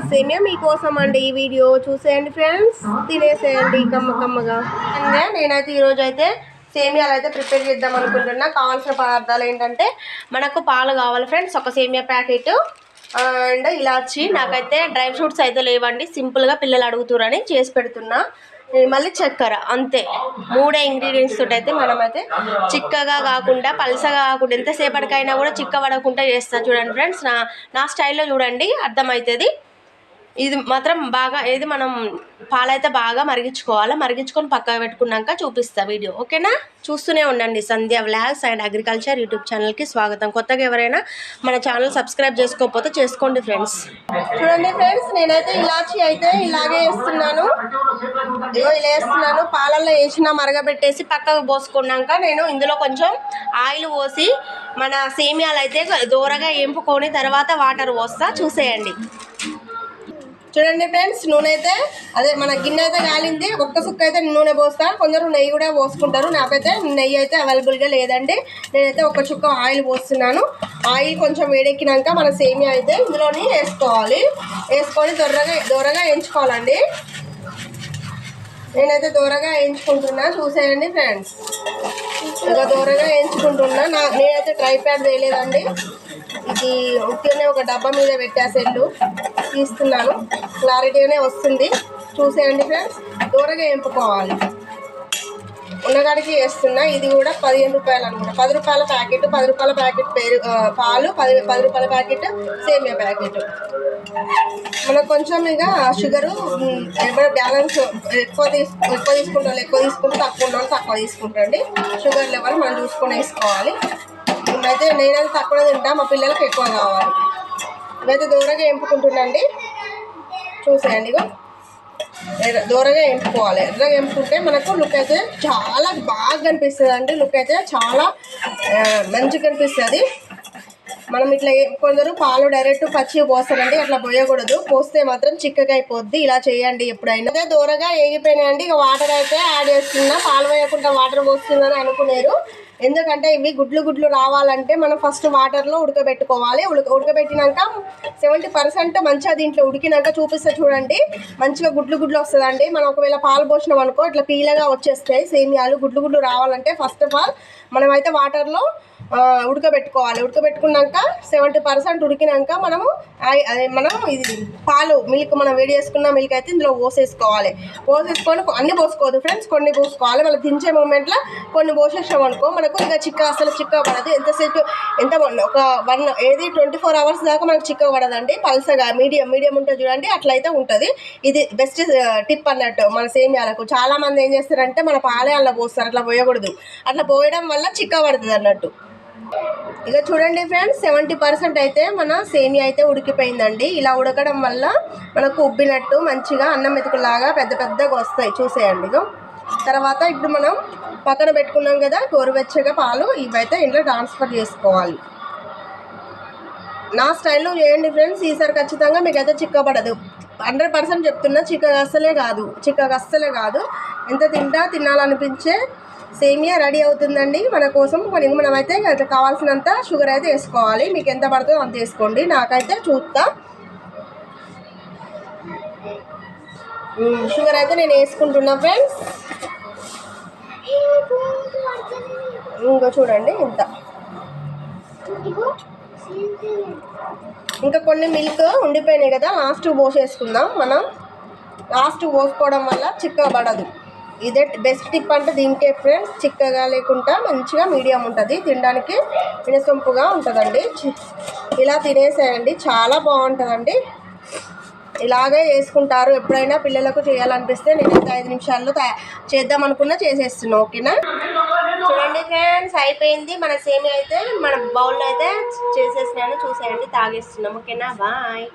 సేమియా మీకోసం అండి ఈ వీడియో చూసేయండి ఫ్రెండ్స్. తినేసేయండి కమ్మ కమ్మగా. అంటే నేనైతే ఈరోజు అయితే సేమియాలు అయితే ప్రిపేర్ చేద్దాం అనుకుంటున్నా. కావాల్సిన పదార్థాలు ఏంటంటే మనకు పాలు కావాలి ఫ్రెండ్స్ ఒక సేమియా ప్యాకెట్ అండ్ ఇలాచి. నాకైతే డ్రై ఫ్రూట్స్ అయితే లేవండి సింపుల్గా పిల్లలు అడుగుతురని చేసి పెడుతున్నా. మళ్ళీ చక్కెర అంతే. మూడే ఇంగ్రీడియంట్స్ తోటి అయితే మనమైతే చిక్కగా కాకుండా పలసగా కాకుండా ఎంతసేపటికైనా కూడా చిక్క పడకుండా చేస్తాను చూడండి ఫ్రెండ్స్ నా నా స్టైల్లో చూడండి అర్థమవుతుంది ఇది మాత్రం బాగా ఏది మనం పాలైతే బాగా మరిగించుకోవాలి? మరిగించుకొని పక్కన పెట్టుకున్నాక చూపిస్తా వీడియో. ఓకేనా? చూస్తూనే ఉండండి. Sandhya vlogs and agriculture YouTube ఛానల్కి స్వాగతం. కొత్తగా ఎవరైనా మన ఛానల్ సబ్స్క్రైబ్ చేసుకోకపోతే చేసుకోండి ఫ్రెండ్స్. చూడండి ఫ్రెండ్స్ నేనైతే ఇలాచి అయితే ఇలాగే వేస్తున్నాను. ఇలా వేస్తున్నాను. పాలల్లో వేసిన మరగబెట్టేసి పక్కకు పోసుకున్నాక నేను ఇందులో కొంచెం ఆయిల్ పోసి మన సేమియాలు అయితే దూరగా ఎంపుకొని తర్వాత వాటర్ పోస్తా. చూసేయండి. చూడండి ఫ్రెండ్స్ నూనె అయితే అదే మన గిన్నె అయితే కాలింది. ఒక్క సుక్క అయితే నూనె పోస్తాను కొందరు నెయ్యి కూడా పోసుకుంటారు. నాకైతే నెయ్యి అయితే అవైలబుల్గా లేదండి. నేనైతే ఒక చుక్క ఆయిల్ పోస్తున్నాను. ఆయిల్ కొంచెం వేడెక్కినాక మన సేమియా అయితే ఇందులోని వేసుకోవాలి. వేసుకొని దొరగా దూరగా వేయించుకోవాలండి. నేనైతే దూరగా వేయించుకుంటున్నా. చూసేయండి ఫ్రెండ్స్. ఇక దూరగా వేయించుకుంటున్నా. నా నేనైతే ట్రై ప్యాడ్ వేయలేదండి. ఇది ఉట్టిగానే ఒక డబ్బా మీద పెట్టేసేళ్ళు తీస్తున్నాను. క్లారిటీగానే వస్తుంది. చూసేయండి ఫ్రెండ్స్. దూరగా ఎంపుకోవాలి. ఉన్నగాడికి వేస్తున్నా ఇది కూడా పదిహేను రూపాయలు అనమాట పది రూపాయల ప్యాకెట్ పది రూపాయల ప్యాకెట్ పేరు పాలు పది పది రూపాయల ప్యాకెట్ సేమియా ప్యాకెట్. మనకు కొంచెం ఇక షుగరు మ్, ఏమైనా బ్యాలెన్స్ ఎక్కువ తీసు ఎక్కువ తీసుకుంటాం ఎక్కువ తీసుకుంటే తక్కువ ఉన్న తక్కువ తీసుకుంటండి షుగర్ లెవెల్ మనం చూసుకొని వేసుకోవాలి. అయితే నేనైతే తక్కువ తింటా మా పిల్లలకి ఎక్కువ కావాలి. ఇవైతే దూరంగా ఎంపుకుంటున్నాండి చూసేయండి ఇగో. ఎర్ర- దూరంగా ఎంపుకోవాలి. ఎర్రగా ఎంపుకుంటే మనకు లుక్ అయితే చాలా బాగా కనిపిస్తుంది అండి లుక్ అయితే చాలా మంచిగా కనిపిస్తుంది మనం ఇట్లా కొందరు పాలు డైరెక్ట్ పచ్చి పోస్తారండి. అట్లా పోయకూడదు. పోస్తే మాత్రం చిక్కగా అయిపోద్ది. ఇలా చేయండి ఎప్పుడైనా. అదే దూరగా ఏగిపోయినాయండి. ఇక వాటర్ అయితే యాడ్ చేస్తున్నా పాలు పోయకుండా వాటర్ పోస్తుందని అనుకునేరు. ఎందుకంటే ఇవి గుడ్లు గుడ్లు రావాలంటే మనం ఫస్ట్ వాటర్లో ఉడకబెట్టుకోవాలి. ఉడక ఉడకబెట్టినాక సెవెంటీ పర్సెంట్ మంచిగా దీంట్లో ఉడికినాక చూపిస్తే చూడండి. మంచిగా గుడ్లు గుడ్లు వస్తుందండి. మనం ఒకవేళ పాలు పోసినాం అనుకో ఇట్లా పీలగా వచ్చేస్తాయి. సేమియాలు గుడ్లు గుడ్లు రావాలంటే ఫస్ట్ ఆఫ్ ఆల్ మనమైతే వాటర్లో ఉడకబెట్టుకోవాలి. ఉడకబెట్టుకున్నాక సెవెంటీ పర్సెంట్ ఉడికినాక మనము అదే మనం ఇది పాలు మిల్క్ మనం వేడి చేసుకున్న మిల్క్ అయితే ఇందులో పోసేసుకోవాలి. పోసేసుకొని అన్ని పోసుకోవద్దు ఫ్రెండ్స్ కొన్ని పోసుకోవాలి. మళ్ళీ దించే మూమెంట్లో కొన్ని పోసేసాం అనుకో మనకు ఇంకా చిక్క అసలు చిక్క పడదు. ఎంతసేపు ఎంత ఒక వన్ ఏది ట్వంటీ ఫోర్ అవర్స్ దాకా మనకు చిక్క పడదండి. పల్సగా మీడియం మీడియం ఉంటుంది చూడండి అట్లయితే ఉంటుంది. ఇది బెస్ట్ టిప్ అన్నట్టు మన సేమియాలకు. చాలామంది ఏం చేస్తారంటే మన పాలే అలా పోస్తారు. అట్లా పోయకూడదు. అట్లా పోయడం వల్ల చిక్క పడుతుంది అన్నట్టు. ఇక చూడండి ఫ్రెండ్స్ సెవెంటీ పర్సెంట్ అయితే మన సేమియా అయితే ఉడికిపోయిందండి. ఇలా ఉడకడం వల్ల మనకు ఉబ్బినట్టు మంచిగా అన్నం మెతుకులాగా పెద్ద పెద్దగా వస్తాయి. చూసేయండి ఇక తర్వాత ఇప్పుడు మనం పక్కన పెట్టుకున్నాం కదా గోరువెచ్చగా పాలు ఇవైతే ఇంట్లో ట్రాన్స్ఫర్ చేసుకోవాలి. నా స్టైల్లో చేయండి ఫ్రెండ్స్ ఈసారి ఖచ్చితంగా మీకు అయితే చిక్కబడదు. హండ్రెడ్ పర్సెంట్ చెప్తున్నా చిక్కగా అస్సలే కాదు చిక్కగా అస్సలే కాదు. ఎంత తింటా తినాలనిపించే సేమియా రెడీ అవుతుందండి. మన కోసం మరి మనమైతే అట్లా కావాల్సినంత షుగర్ అయితే వేసుకోవాలి. మీకు ఎంత పడుతుందో అంత వేసుకోండి. నాకైతే చూస్తా. షుగర్ అయితే నేను వేసుకుంటున్నా ఫ్రెండ్స్. ఇంకా చూడండి ఇంత. ఇంకా కొన్ని మిల్క్ ఉండిపోయినాయి కదా లాస్ట్ పోసేసుకుందాం మనం. లాస్ట్ పోసుకోవడం వల్ల చిక్కబడదు పడదు. ఇదే బెస్ట్ టిప్ అంటే దీనికే ఫ్రెండ్స్ చిక్కగా లేకుండా మంచిగా మీడియం ఉంటుంది. తినడానికి వినసొంపుగా ఉంటుందండి. చి- ఇలా తినేసేయండి చాలా బాగుంటుందండి. ఇలాగే చేసుకుంటారు. ఎప్పుడైనా పిల్లలకు చేయాలనిపిస్తే నేనైతే ఐదు నిమిషాల్లో చేద్దాం అనుకున్నా చేసేస్తున్నా. ఓకేనా? చూడండి ఫ్రెండ్స్ అయిపోయింది. మన సేమి అయితే మన బౌల్లో అయితే చేసేసినాను. చూసేయండి తాగేస్తున్నాం. ఓకేనా? బాయ్.